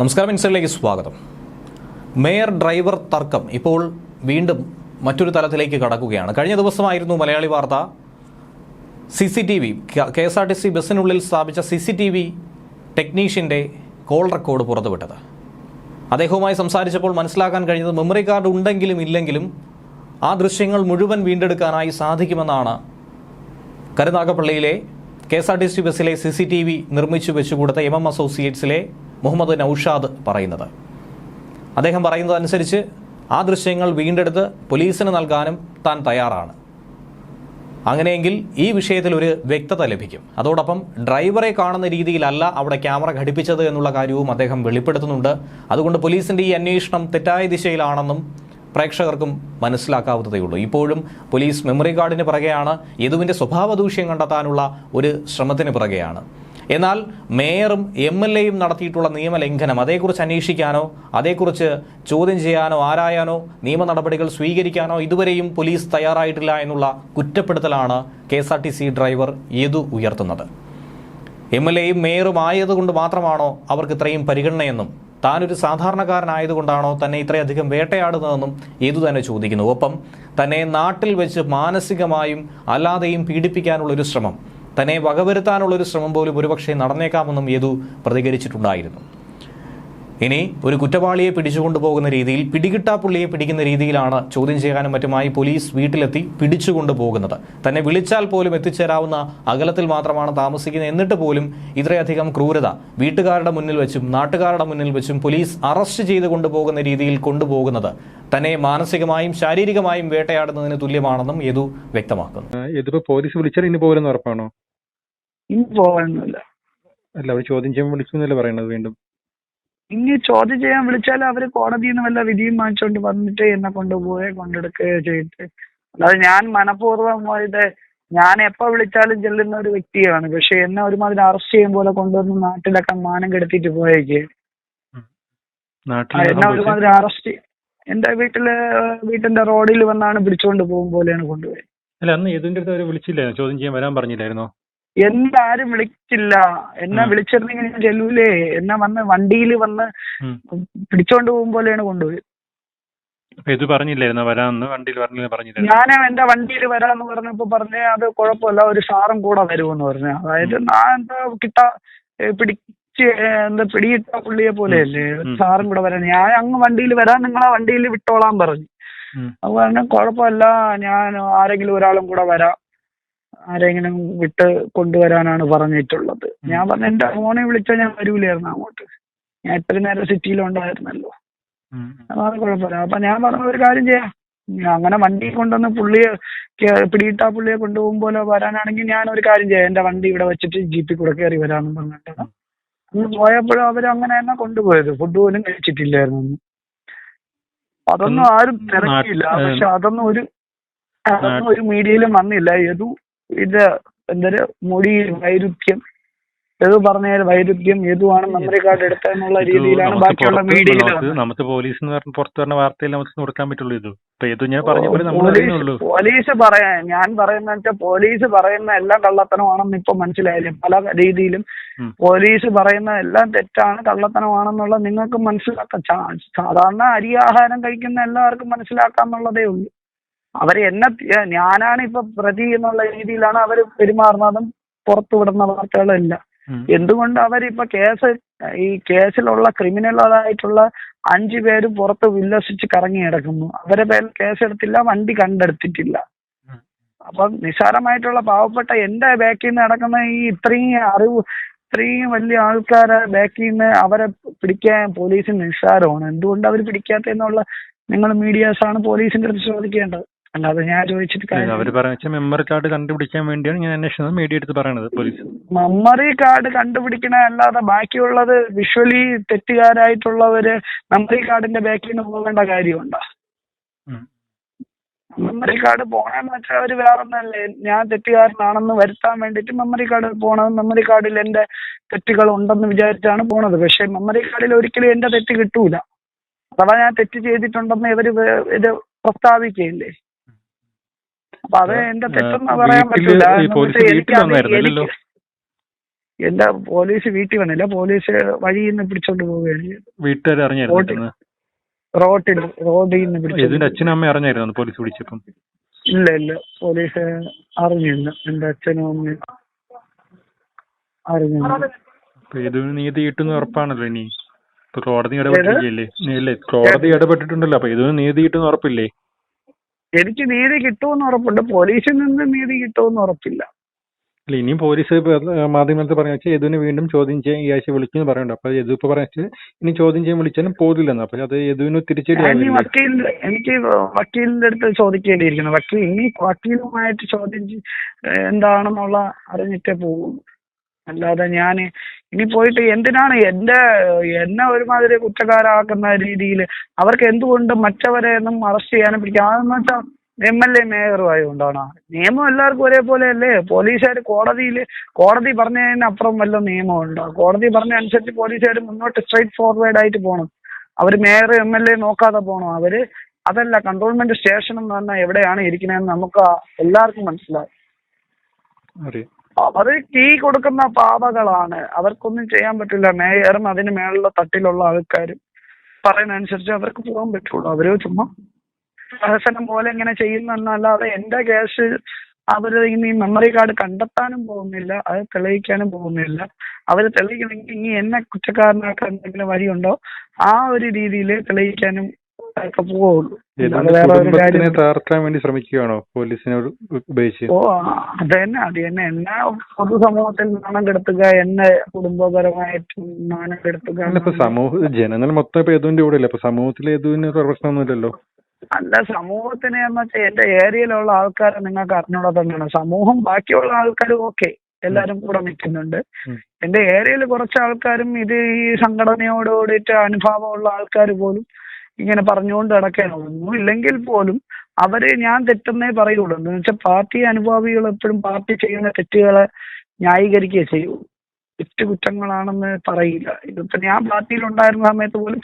നമസ്കാരം ഇൻസൈഡിലേക്ക് സ്വാഗതം. Mayor driver തർക്കം ഇപ്പോൾ വീണ്ടും മറ്റൊരു തലത്തിലേക്ക് കടക്കുകയാണ്. കഴിഞ്ഞ ദിവസമായിരുന്നു മലയാളി വാർത്ത C C T V K S R T C ബസ്സിനുള്ളിൽ സ്ഥാപിച്ച സി സി ടി വി ടെക്നീഷ്യന്റെ കോൾ റെക്കോർഡ് പുറത്തുവിട്ടത്. അദ്ദേഹവുമായി സംസാരിച്ചപ്പോൾ മനസ്സിലാക്കാൻ കഴിഞ്ഞത് മെമ്മറി കാർഡ് ഉണ്ടെങ്കിലും ഇല്ലെങ്കിലും ആ ദൃശ്യങ്ങൾ മുഴുവൻ വീണ്ടെടുക്കാനായി സാധിക്കുമെന്നാണ് കരുനാഗപ്പള്ളിയിലെ K S R T C ബസ്സിലെ സി സി ടി വി നിർമ്മിച്ചു വെച്ചുകൊടുത്ത എം എം അസോസിയേറ്റ്സിലെ മുഹമ്മദ് നൌഷാദ് പറയുന്നത്. അദ്ദേഹം പറയുന്നതനുസരിച്ച് ആ ദൃശ്യങ്ങൾ വീണ്ടെടുത്ത് പോലീസിന് നൽകാനും താൻ തയ്യാറാണ്. അങ്ങനെയെങ്കിൽ ഈ വിഷയത്തിൽ ഒരു വ്യക്തത ലഭിക്കും. അതോടൊപ്പം ഡ്രൈവറെ കാണുന്ന രീതിയിലല്ല അവിടെ ക്യാമറ ഘടിപ്പിച്ചത് എന്നുള്ള കാര്യവും അദ്ദേഹം വെളിപ്പെടുത്തുന്നുണ്ട്. അതുകൊണ്ട് പോലീസിന്റെ ഈ അന്വേഷണം തെറ്റായ ദിശയിലാണെന്നും പ്രേക്ഷകർക്കും മനസ്സിലാക്കാവുന്നതേയുള്ളൂ ഇപ്പോഴും പോലീസ് മെമ്മറി കാർഡിന് പിറകെയാണ് യദുവിന്റെ സ്വഭാവ ദൂഷ്യം കണ്ടെത്താനുള്ള ഒരു ശ്രമത്തിന് പിറകെയാണ്. എന്നാൽ മേയറും എം എൽ എയും നടത്തിയിട്ടുള്ള നിയമലംഘനം അതേക്കുറിച്ച് അന്വേഷിക്കാനോ അതേക്കുറിച്ച് ചോദ്യം ചെയ്യാനോ ആരായാനോ നിയമ നടപടികൾ സ്വീകരിക്കാനോ ഇതുവരെയും പോലീസ് തയ്യാറായിട്ടില്ല എന്നുള്ള കുറ്റപ്പെടുത്തലാണ് K S R T C driver Yadu ഉയർത്തുന്നത്. എം എൽ എയും മേയറും ആയതുകൊണ്ട് മാത്രമാണോ അവർക്ക് ഇത്രയും പരിഗണനയെന്നും താനൊരു സാധാരണക്കാരനായതുകൊണ്ടാണോ തന്നെ ഇത്രയധികം വേട്ടയാടുന്നതെന്നും ഏതു തന്നെ ചോദിക്കുന്നു. ഒപ്പം തന്നെ നാട്ടിൽ വെച്ച് മാനസികമായും അല്ലാതെയും പീഡിപ്പിക്കാനുള്ളൊരു ശ്രമം തന്നെ വകവരുത്താനുള്ളൊരു ശ്രമം പോലും ഒരുപക്ഷെ നടന്നേക്കാമെന്നും യേതു പ്രതികരിച്ചിട്ടുണ്ടായിരുന്നു. ഇനി ഒരു കുറ്റവാളിയെ പിടിച്ചുകൊണ്ടുപോകുന്ന രീതിയിൽ പിടികിട്ടാപ്പുള്ളിയെ പിടിക്കുന്ന രീതിയിലാണ് ചോദ്യം ചെയ്യാനും മറ്റുമായി പോലീസ് വീട്ടിലെത്തി പിടിച്ചുകൊണ്ടു പോകുന്നത്. തന്നെ വിളിച്ചാൽ പോലും എത്തിച്ചേരാവുന്ന അകലത്തിൽ മാത്രമാണ് താമസിക്കുന്നത്. എന്നിട്ട് പോലും ഇത്രയധികം ക്രൂരത വീട്ടുകാരുടെ മുന്നിൽ വെച്ചും നാട്ടുകാരുടെ മുന്നിൽ വെച്ചും പോലീസ് അറസ്റ്റ് ചെയ്ത് കൊണ്ടുപോകുന്ന രീതിയിൽ കൊണ്ടുപോകുന്നത് തന്നെ മാനസികമായും ശാരീരികമായും വേട്ടയാടുന്നതിന് തുല്യമാണെന്നും യദു വ്യക്തമാക്കുന്നു. ഇതിപ്പോ പോലീസ് വിളിച്ചാൽ ഇനി ഉറപ്പാണോ? ഇനി പോകാനൊന്നുമില്ല. അല്ല അവർ ചോദ്യം ചെയ്യുമ്പോൾ വിളിച്ചു എന്നല്ലേ പറയണത് വീണ്ടും? ഇനി ചോദ്യം ചെയ്യാൻ വിളിച്ചാൽ അവർ കോടതിയിൽ നിന്ന് വല്ല വിധിയും വാങ്ങിച്ചോണ്ട് വന്നിട്ട് എന്നെ കൊണ്ടുപോവുകയോ കൊണ്ടെടുക്കുകയോ ചെയ്തിട്ട്. അല്ലാതെ ഞാൻ മനഃപൂർവം പോയത് ഞാൻ എപ്പോ വിളിച്ചാലും ചെല്ലുന്ന ഒരു വ്യക്തിയാണ്. പക്ഷെ എന്നെ ഒരുമാതിരി അറസ്റ്റ് ചെയ്യും പോലെ കൊണ്ടുവന്ന് നാട്ടിലൊക്കെ മാനം കെടുത്തിട്ട് പോയേക്ക്. എന്നെ ഒരുമാതിരി അറസ്റ്റ് എന്റെ വീട്ടിൽ വീട്ടിന്റെ റോഡിൽ വന്നാണ് പിടിച്ചോണ്ട് പോകും പോലെയാണ് കൊണ്ടുപോയത്. അല്ല അന്ന് ഏതിന്റെ അടുത്ത് അവർ വിളിച്ചില്ലായിരുന്നു? ചോദ്യം ചെയ്യാൻ വരാൻ പറഞ്ഞില്ലായിരുന്നോ? എന്നെ ആരും വിളിച്ചില്ല. എന്നെ വിളിച്ചിരുന്നെങ്കിൽ ഞാൻ ചെല്ലൂലേ? എന്നെ വന്ന് വണ്ടിയിൽ വന്ന് പിടിച്ചോണ്ട് പോകും പോലെയാണ് കൊണ്ടുപോയത്. ഇത് പറഞ്ഞില്ലായിരുന്നോ? വണ്ടിയിൽ പറഞ്ഞില്ല ഞാൻ എന്റെ വണ്ടിയിൽ വരാന്ന് പറഞ്ഞപ്പോ പറഞ്ഞ അത് കുഴപ്പമില്ല ഒരു സാറും കൂടെ വരുമെന്ന് പറഞ്ഞു. അതായത് ഞാൻ എന്താ കിട്ട പിടിച്ച് എന്താ പിടിയിട്ട പുള്ളിയെ പോലെയല്ലേ. സാറും കൂടെ വരാൻ. ഞാൻ അങ്ങ് വണ്ടിയിൽ വരാൻ നിങ്ങളെ വണ്ടിയിൽ വിട്ടോളാൻ പറഞ്ഞു. അത് പറഞ്ഞു കുഴപ്പമില്ല ഞാൻ ആരെങ്കിലും ഒരാളും കൂടെ വരാം. ആരെങ്കിലും വിട്ട് കൊണ്ടുവരാനാണ് പറഞ്ഞിട്ടുള്ളത്. ഞാൻ പറഞ്ഞ എന്റെ മോനെ വിളിച്ചാൽ ഞാൻ വരൂലായിരുന്നു അങ്ങോട്ട്. ഞാൻ ഇത്രയും നേരം സിറ്റിയിലുണ്ടായിരുന്നല്ലോ. ഉം. അതാണ് കുഴപ്പമില്ല. അപ്പൊ ഞാൻ പറഞ്ഞ ഒരു കാര്യം ചെയ്യാം. അങ്ങനെ വണ്ടി കൊണ്ടുവന്ന് പുള്ളിയെ പിടിയിട്ട പുള്ളിയെ കൊണ്ടുപോകുമ്പോലെ വരാനാണെങ്കിൽ ഞാൻ ഒരു കാര്യം ചെയ്യാം. എന്റെ വണ്ടി ഇവിടെ വെച്ചിട്ട് ജീപ്പിൽ കൂടെ കയറി വരാമെന്ന് പറഞ്ഞിട്ട്. അന്ന് പോയപ്പോഴും അവർ അങ്ങനെ തന്നെ കൊണ്ടുപോയത്. ഫുഡ് പോലും കഴിച്ചിട്ടില്ലായിരുന്നു അന്ന്. അതൊന്നും ആരും തിരക്കിയില്ല. പക്ഷെ അതൊന്നും ഒരു അതൊന്നും ഒരു മീഡിയയിലും വന്നില്ല. ഏതു ഇത് എന്തൊരു മുടി വൈരുദ്ധ്യം. ഏത് പറഞ്ഞാൽ വൈരുദ്ധ്യം ഏതുവാണ് മെമ്മറി കാർഡ് എടുത്തെന്നുള്ള രീതിയിലാണ് ബാക്കിയുള്ള മീഡിയ മീഡിയയിൽ നമുക്ക് പോലീസ് പുറത്തു പറഞ്ഞ വാർത്തയിൽ നമുക്ക് കൊടുക്കാൻ പറ്റുള്ളൂ ഇത്. ഞാൻ പറഞ്ഞ പോലീസ് പറയാൻ ഞാൻ പറയുന്ന വെച്ചാൽ പോലീസ് പറയുന്ന എല്ലാം കള്ളത്തനമാണെന്ന് ഇപ്പൊ മനസ്സിലായാലും പല രീതിയിലും പോലീസ് പറയുന്ന എല്ലാം തെറ്റാണ് കള്ളത്തനമാണെന്നുള്ള നിങ്ങൾക്ക് മനസ്സിലാക്കാം സാധാരണ അരി ആഹാരം കഴിക്കുന്ന എല്ലാവർക്കും മനസ്സിലാക്കാന്നുള്ളതേ ഉള്ളൂ. അവർ എന്നെ ഞാനാണ് ഇപ്പൊ പ്രതി എന്നുള്ള രീതിയിലാണ് അവർ പെരുമാറുന്നതും പുറത്തു വിടുന്ന വാർത്തകളെല്ലാം. എന്തുകൊണ്ട് അവരിപ്പോ കേസ് ഈ കേസിലുള്ള ക്രിമിനലായിട്ടുള്ള അഞ്ചു പേര് പുറത്ത് വില്ലസിച്ച് കറങ്ങി കിടക്കുന്നു അവരെ പേരിൽ കേസെടുത്തില്ല വണ്ടി കണ്ടെടുത്തിട്ടില്ല. അപ്പൊ നിസ്സാരമായിട്ടുള്ള പാവപ്പെട്ട എന്റെ ബാക്കിൽ നിന്ന് നടക്കുന്ന ഈ ഇത്രയും അറിവ് ഇത്രയും വലിയ ആൾക്കാരെ ബാക്കിൽ നിന്ന് അവരെ പിടിക്കാൻ പോലീസിന് നിസ്സാരമാണ്. എന്തുകൊണ്ട് അവർ പിടിക്കാത്ത എന്നുള്ള നിങ്ങൾ മീഡിയാസാണ് പോലീസിന്റെ അടുത്ത് ചോദിക്കേണ്ടത്? അല്ലാതെ ഞാൻ ചോദിച്ചിട്ട് അവർ പറഞ്ഞ മെമ്മറി കാർഡ് കണ്ടുപിടിക്കാൻ വേണ്ടിയാണ് ഞാൻ അന്വേഷണം മീഡിയ എടുത്ത് പറയണത് പോലീസ് മെമ്മറി കാർഡ് കണ്ടുപിടിക്കണ അല്ലാതെ ബാക്കിയുള്ളത് വിഷ്വലി തെറ്റുകാരായിട്ടുള്ളവര് മെമ്മറി കാർഡിന്റെ ബാക്കിൽ നിന്ന് പോകേണ്ട കാര്യമുണ്ടോ? മെമ്മറി കാർഡ് പോണെന്ന് വെച്ചാൽ അവർ വേറൊന്നല്ലേ ഞാൻ തെറ്റുകാരനാണെന്ന് വരുത്താൻ വേണ്ടിട്ട് മെമ്മറി കാർഡ് പോണത് മെമ്മറി കാർഡിൽ എന്റെ തെറ്റുകൾ ഉണ്ടെന്ന് വിചാരിച്ചാണ് പോണത്. പക്ഷെ മെമ്മറി കാർഡിൽ ഒരിക്കലും എന്റെ തെറ്റ് കിട്ടൂല. അഥവാ ഞാൻ തെറ്റ് ചെയ്തിട്ടുണ്ടെന്ന് ഇവർ ഇത് പ്രസ്താവിക്കുകയില്ലേ? അപ്പൊ അത് എന്റെ തെറ്റെന്ന് പറയാൻ പറ്റില്ല പറ്റൂല. എനിക്ക് എന്റെ പോലീസ് വീട്ടിൽ വന്നില്ല. പോലീസ് വഴിയിൽ നിന്ന് പിടിച്ചോണ്ട് പോവുകയാണ് റോഡിൽ? റോട്ടിൽ റോഡിൽ നിന്ന് പിടിച്ചു അച്ഛനും അമ്മയും അറിഞ്ഞായിരുന്നു പോലീസ് പിടിച്ചപ്പം ഇല്ല ഇല്ല. പോലീസ് അറിഞ്ഞില്ല. എന്റെ അച്ഛനും അമ്മയും അറിഞ്ഞില്ല. അപ്പൊ നീതി കിട്ടുന്ന ഉറപ്പാണല്ലോ ഇനി. കോടതി ഇടപെട്ടില്ലേ കോടതി ഇടപെട്ടിട്ടുണ്ടല്ലോ. അപ്പൊ ഇതൊന്നും നീതി കിട്ടുന്ന ഉറപ്പില്ലേ? എനിക്ക് നീതി കിട്ടുമെന്ന് ഉറപ്പുണ്ട്. പോലീസിൽ നിന്ന് നീതി കിട്ടുമെന്ന് ഉറപ്പില്ല. അല്ല ഇനിയും പോലീസ് മാധ്യമത്തിൽ പറഞ്ഞ വെച്ചാൽ യദുവിനെ വീണ്ടും ചോദ്യം ചെയ്യാൻ ഈ ആഴ്ച എന്ന് പറയുന്നുണ്ട്. അപ്പൊ യദു ഇപ്പൊ പറഞ്ഞ ഇനി ചോദ്യം ചെയ്യാൻ വിളിച്ചാലും പോകില്ലെന്ന്. അപ്പൊ അത് യദുവിന് തിരിച്ചടി എനിക്ക് വക്കീലിന്റെ അടുത്ത് ചോദിക്കേണ്ടിയിരിക്കുന്നു. വക്കീൽ ഇനി വക്കീലുമായിട്ട് ചോദ്യം എന്താണെന്നുള്ള അറിഞ്ഞിട്ടേ പോകുള്ളൂ. അല്ലാതെ ഞാൻ ഇനി പോയിട്ട് എന്തിനാണ് എന്റെ എന്നെ ഒരുമാതിരി കുറ്റക്കാരാക്കുന്ന രീതിയിൽ അവർക്ക് എന്തുകൊണ്ട് മറ്റവരെ ഒന്നും അറസ്റ്റ് ചെയ്യാനും പിടിക്കാൻ? അതെന്ന് വെച്ചാൽ എം എൽ എ മേയറും ആയതുകൊണ്ടാണ് നിയമം എല്ലാവർക്കും ഒരേപോലെ അല്ലേ പോലീസുകാർ കോടതിയിൽ കോടതി പറഞ്ഞതിന് അപ്പുറം വല്ല നിയമമുണ്ടോ? കോടതി പറഞ്ഞ അനുസരിച്ച് പോലീസുകാർ മുന്നോട്ട് സ്ട്രൈറ്റ് ഫോർവേഡ് ആയിട്ട് പോകണം അവർ മേയർ എം എൽ എ നോക്കാതെ പോകണം അവർ അതല്ല കൺട്രോൾമെന്റ് സ്റ്റേഷൻ എന്ന് പറഞ്ഞാൽ എവിടെയാണ് ഇരിക്കുന്നതെന്ന് നമുക്ക് എല്ലാവർക്കും മനസ്സിലാവും. അവർ കീ കൊടുക്കുന്ന പാവകളാണ്. അവർക്കൊന്നും ചെയ്യാൻ പറ്റില്ല. മേയറും അതിന് മേളിലെ തട്ടിലുള്ള ആൾക്കാരും പറയുന്ന അനുസരിച്ച് അവർക്ക് പോകാൻ പറ്റുള്ളൂ. അവർ ചുമ്മാ പ്രഹസനം പോലെ ഇങ്ങനെ ചെയ്യുന്നല്ലാതെ എന്റെ കേസ് അവർ ഇനി മെമ്മറി കാർഡ് കണ്ടെത്താനും പോകുന്നില്ല. അത് തെളിയിക്കാനും പോകുന്നില്ല. അവർ തെളിയിക്കണമെങ്കിൽ ഇനി എന്നെ കുറ്റക്കാരനാക്കാൻ എന്തെങ്കിലും വഴിയുണ്ടോ? ആ ഒരു രീതിയിൽ തെളിയിക്കാനും ഒക്കെ പോവുള്ളൂ കുടുംബത്തിനെ തകർക്കാൻ വേണ്ടി ശ്രമിക്കുകയാണോ പോലീസിനെ ഉപയോഗിച്ച് ഓ അത് തന്നെ അത് തന്നെ. എന്നെ പൊതുസമൂഹത്തിൽ നാണം കെടുത്തുക എന്നെ കുടുംബപരമായിട്ടും നാണം കെടുത്തുക സമൂഹ ജനങ്ങൾ മൊത്തം ഇപ്പൊ യദുവിന്റെ കൂടെ അല്ലേ ഇപ്പൊ സമൂഹത്തിൽ യദുവിന് ഒരു പ്രശ്നമൊന്നുമില്ലല്ലോ? അല്ല സമൂഹത്തിന് എന്ന് വെച്ചാൽ എന്റെ ഏരിയയിലുള്ള ആൾക്കാരെ നിങ്ങൾക്ക് അറിഞ്ഞൂടാ തന്നെയാണ് സമൂഹം ബാക്കിയുള്ള ആൾക്കാരും ഓക്കെ. എല്ലാരും കൂടെ നിൽക്കുന്നുണ്ട്. എന്റെ ഏരിയയിൽ കുറച്ച് ആൾക്കാരും ഇത് ഈ സംഘടനയോട് കൂടിയിട്ട് അനുഭാവമുള്ള ആൾക്കാർ പോലും ഇങ്ങനെ പറഞ്ഞുകൊണ്ട് നടക്കുകയാണ്. ഒന്നും ഇല്ലെങ്കിൽ പോലും അവരെ ഞാൻ തെറ്റെന്നേ പറയുള്ളൂ. എന്ന് വെച്ചാൽ പാർട്ടി അനുഭാവികൾ എപ്പോഴും പാർട്ടി ചെയ്യുന്ന തെറ്റുകളെ ന്യായീകരിക്കുകയേ ചെയ്യൂ. തെറ്റ് കുറ്റങ്ങളാണെന്ന് പറയില്ല. ഇതിപ്പോ ഞാൻ പാർട്ടിയിൽ ഉണ്ടായിരുന്ന സമയത്ത് പോലും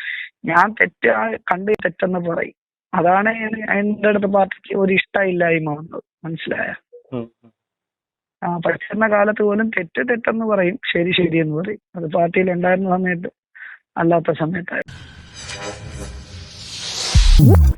ഞാൻ തെറ്റ് കണ്ട് തെറ്റെന്ന് പറയും. അതാണ് എന്റെ അടുത്ത് പാർട്ടിക്ക് ഒരു ഇഷ്ടമില്ലായ്മ വന്നത്. മനസ്സിലായ? ആ പഠിച്ചിരുന്ന കാലത്ത് പോലും തെറ്റ് തെറ്റെന്ന് പറയും. ശരി ശരി എന്ന് പറയും. അത് പാർട്ടിയിൽ ഉണ്ടായിരുന്ന സമയത്ത് അല്ലാത്ത സമയത്തായിരുന്നു. Whoop!